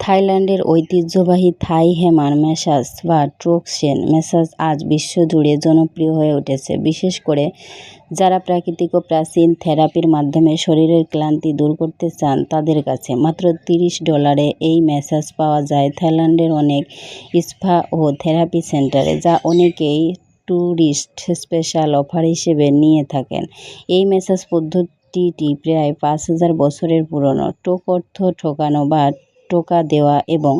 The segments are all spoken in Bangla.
থাইল্যান্ডের ঐতিহ্যবাহী থাই হেমার ম্যাসাজ বা ট্রোকসেন ম্যাসাজ আজ বিশ্বজুড়ে জনপ্রিয় হয়ে উঠেছে। বিশেষ করে যারা প্রাকৃতিক ও প্রাচীন থেরাপির মাধ্যমে শরীরের ক্লান্তি দূর করতে চান তাদের কাছে মাত্র তিরিশ ডলারে এই ম্যাসাজ পাওয়া যায় থাইল্যান্ডের অনেক স্পা ও থেরাপি সেন্টারে, যা অনেকেই ট্যুরিস্ট স্পেশাল অফার হিসেবে নিয়ে থাকেন। এই ম্যাসাজ পদ্ধতিটি প্রায় পাঁচ হাজার বছরের পুরনো। টোক অর্থ ঠোকানো বা টোকা দেওয়া এবং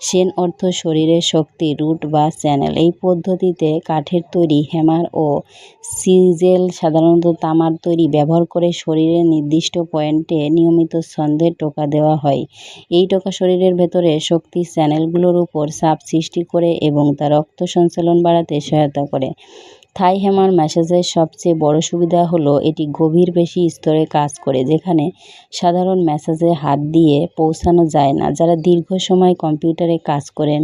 সেন অর্থ শরীরের শক্তি, রুট বা চ্যানেল। এই পদ্ধতিতে কাঠের তৈরি হ্যামার ও সিজেল সাধারণত তামার তৈরি ব্যবহার করে শরীরের নির্দিষ্ট পয়েন্টে নিয়মিত ছন্দে টোকা দেওয়া হয়। এই টোকা শরীরের ভেতরে শক্তি চ্যানেলগুলোর উপর চাপ সৃষ্টি করে এবং তা রক্ত সঞ্চালন বাড়াতে সহায়তা করে। থাই হ্যামার ম্যাসাজের সবচেয়ে বড় সুবিধা হলো এটি গভীর বেশি স্তরে কাজ করে, যেখানে সাধারণ ম্যাসাজে হাত দিয়ে পৌঁছানো যায় না। যারা দীর্ঘ সময় কম্পিউটারে কাজ করেন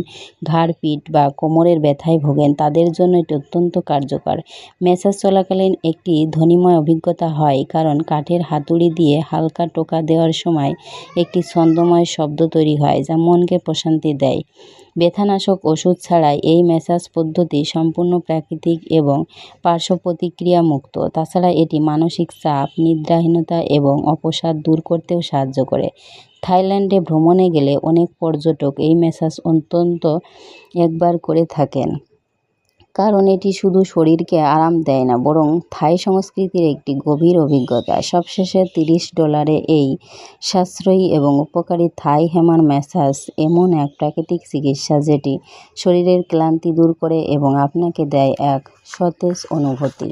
ঘাড় পিঠ বা কোমরের ব্যথায় ভোগেন, তাদের জন্য এটি অত্যন্ত কার্যকর। ম্যাসাজ চলাকালীন একটি ধ্বনিময় অভিজ্ঞতা হয়, কারণ কাঠের হাতুড়ি দিয়ে হালকা টোকা দেওয়ার সময় একটি ছন্দময় শব্দ তৈরি হয়, যা মনকে প্রশান্তি দেয়। ব্যথানাশক ওষুধ ছাড়াই এই ম্যাসাজ পদ্ধতি সম্পূর্ণ প্রাকৃতিক এবং পার্শ্ব প্রতিক্রিয়া মুক্ত তাছাড়া এটি মানসিক চাপ, নিদ্রাহীনতা এবং অপসাদ দূর করতেও সাহায্য করে। থাইল্যান্ডে ভ্রমণে গেলে অনেক পর্যটক এই ম্যাসাজ অত্যন্ত একবার করে থাকেন। কারণ এটি শুধু শরীরকে আরাম দেয় না, বরং থাই সংস্কৃতির একটি গভীর অভিজ্ঞতা। সবশেষে তিরিশ ডলারে এই সাশ্রয়ী এবং উপকারী থাই হেমার ম্যাসাজ এমন এক প্রাকৃতিক চিকিৎসা যেটি শরীরের ক্লান্তি দূর করে এবং আপনাকে দেয় এক সতেজ অনুভূতি।